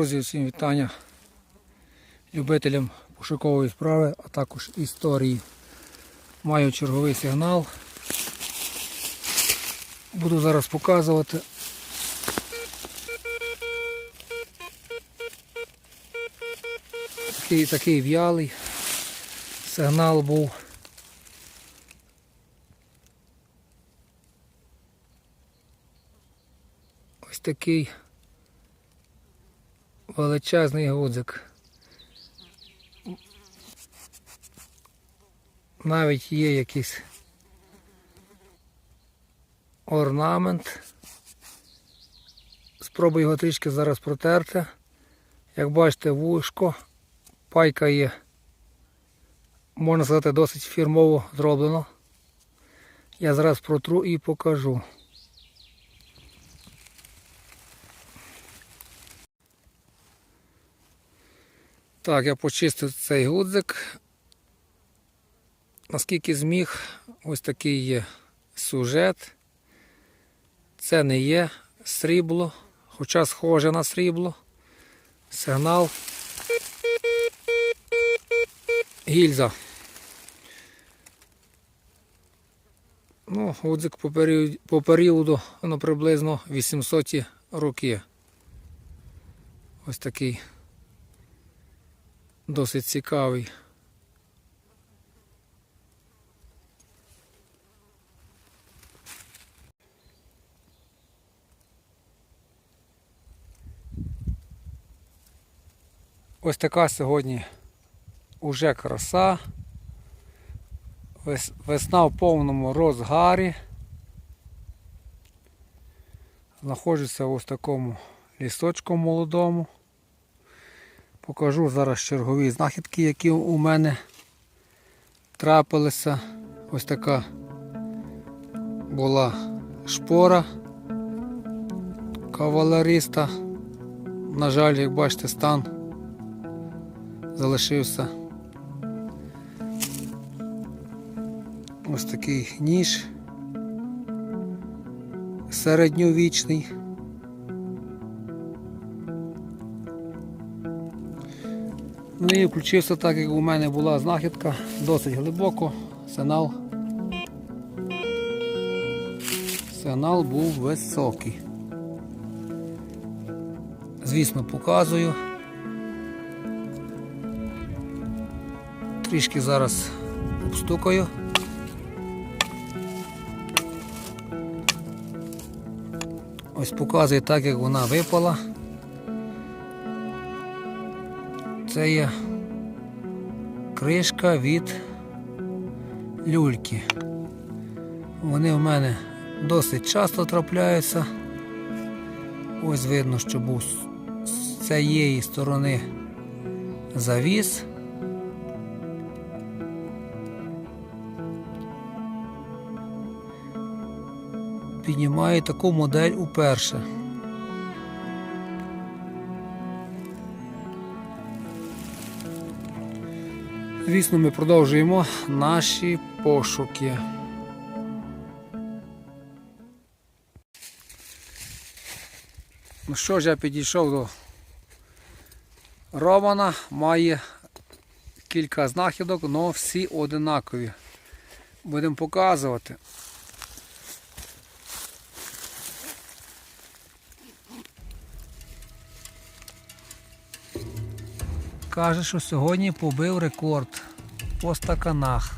Друзі, всім вітання любителям пошукової справи, а також історії. Маю черговий сигнал. Буду зараз показувати. Такий, такий в'ялий сигнал був. Ось такий величезний гудзик. Навіть є якийсь орнамент. Спробую його трішки зараз протерти. Як бачите, вушко, пайка є, можна сказати, досить фірмово зроблено. Я зараз протру і покажу. Так, я почистив цей гудзик. Наскільки зміг, ось такий є сюжет. Це не є срібло, хоча схоже на срібло. Сигнал. Гільза. Ну, гудзик по періоду, по періоду ну, приблизно 800 роки. Ось такий досить цікавий. Ось така сьогодні уже краса. Весна в повному розгарі. Знаходжуся в ось такому лісочку молодому. Покажу зараз чергові знахідки, які у мене трапилися. Ось така була шпора кавалериста. На жаль, як бачите, стан залишився. Ось такий ніж середньовічний. Ну і включився так, як у мене була знахідка, досить глибоко, сигнал. Сигнал був високий. Звісно, показую. Трішки зараз обстукаю. Ось показує так, як вона випала. Це є кришка від люльки. Вони в мене досить часто трапляються. Ось видно, що був з- цієї сторони завіс. Піднімаю таку модель уперше. Звісно, ми продовжуємо наші пошуки. Ну що ж, я підійшов до Романа, має кілька знахідок, але всі одинакові. Будемо показувати. Каже, що сьогодні побив рекорд по стаканах.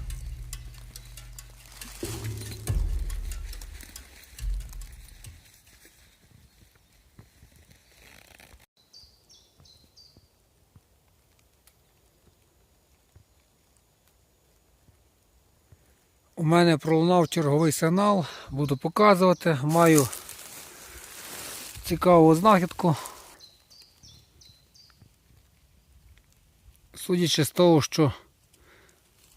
У мене пролунав черговий сигнал, буду показувати. Маю цікаву знахідку. судячи з того, що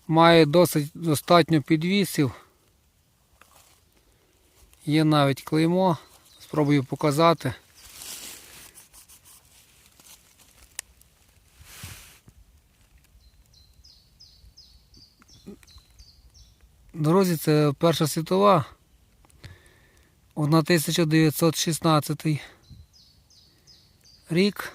має досить достатньо підвісів. Є навіть клеймо, спробую показати. Друзі, це Перша світова, 1916 рік.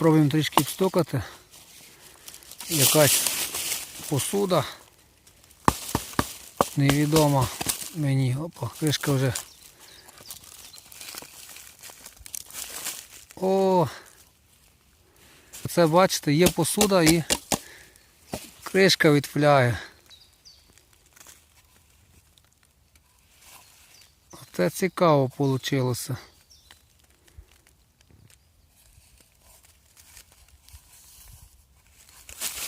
Спробуємо трішки встукати. Якась посуда. Невідома мені. Опа, кришка вже. О! Це бачите, є посуда і кришка відфляє. Це цікаво вийшло.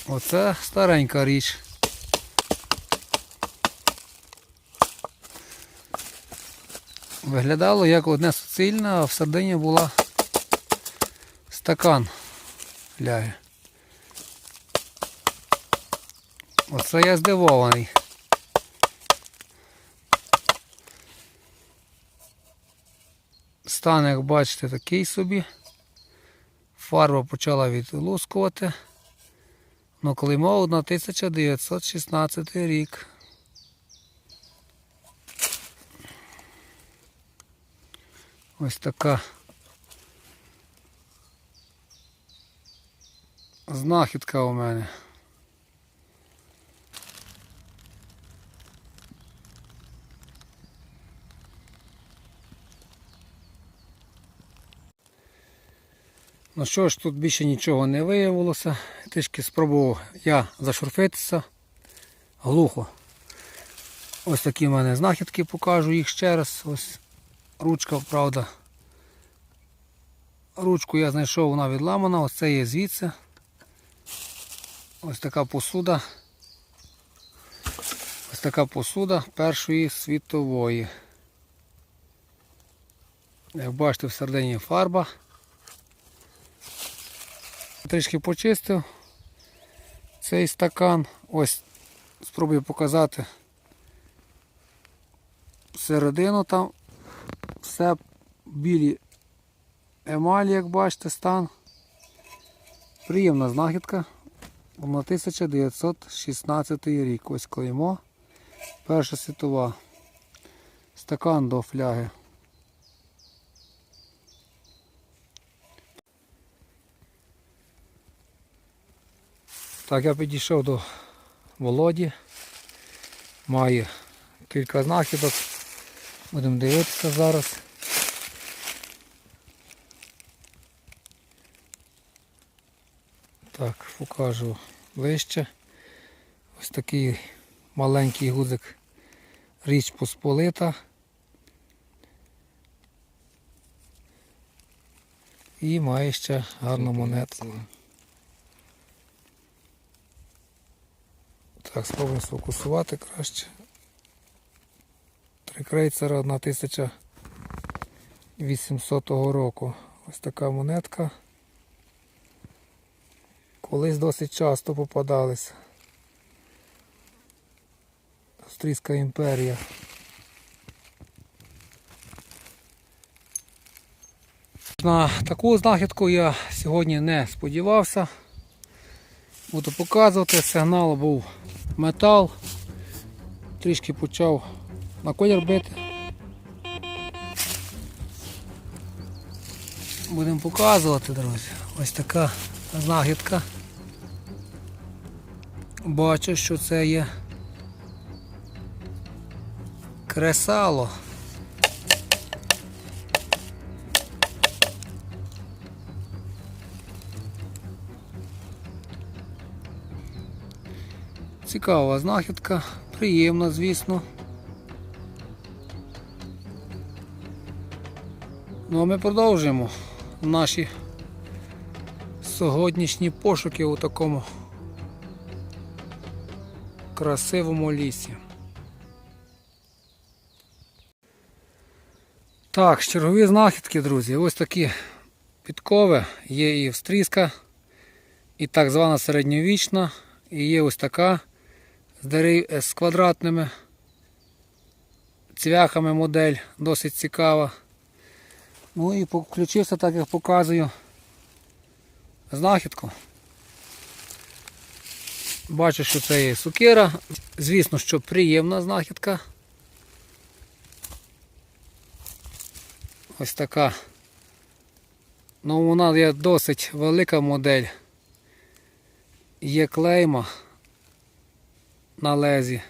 Оце старенька річ. Виглядало як одне суцільне, а всередині була стакан ляє. Оце я здивований. Стан, як бачите, такий собі. Фарба почала відлускувати. Ну, клеймо 1916 рік. Ось така знахідка у мене. Ну що ж, тут більше нічого не виявилося. Трішки спробував я зашурфитися глухо. Ось такі в мене знахідки, покажу їх ще раз. Ось ручка, правда. Ручку я знайшов, вона відламана, ось це є звідси. Ось така посуда. Ось така посуда Першої світової. Як бачите, всередині фарба. Трішки почистив цей стакан. Ось спробую показати середину там. Все білі емалі, як бачите, стан. Приємна знахідка. На 1916 рік. Ось клеймо. Перша світова. Стакан до фляги. Так, я підійшов до Володі. Має кілька знахідок. Будемо дивитися зараз. Так, покажу ближче. Ось такий маленький гудзик річ посполита. І має ще гарну монетку. Так, спробуємо сфокусувати краще. Три крейцера 1800 року. Ось така монетка. Колись досить часто попадалися. Австрійська імперія. На таку знахідку я сьогодні не сподівався. Буду показувати, сигнал був метал, трішки почав на колір бити. Будемо показувати, друзі. Ось така знахідка. Бачу, що це є кресало. Цікава знахідка, приємна, звісно. Ну а ми продовжуємо наші сьогоднішні пошуки у такому красивому лісі. Так, чергові знахідки, друзі. Ось такі підкови. Є і австрійська, і так звана середньовічна, і є ось така з, дерев... з квадратними цвяхами модель, досить цікава. Ну і включився, так як показую, знахідку. Бачу, що це є сукира. Звісно, що приємна знахідка. Ось така. Ну, вона є досить велика модель. Є клейма на лезі.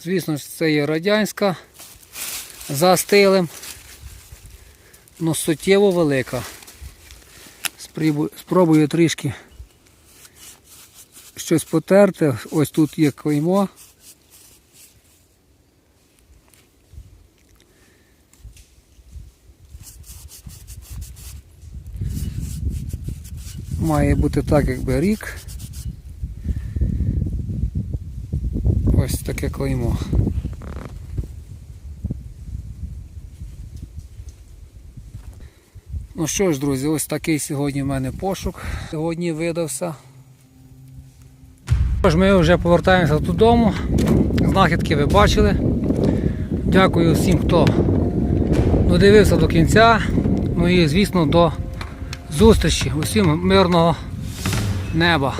Звісно, що це є радянська за стилем, але суттєво велика. Спробую трішки щось потерти. Ось тут є клеймо. Має бути так, якби рік. Ось таке клеймо. Ну що ж, друзі, ось такий сьогодні в мене пошук. Сьогодні видався. Тож ми вже повертаємося додому. Знахідки ви бачили. Дякую всім, хто додивився до кінця. Ну і звісно до зустрічі. Усім мирного неба.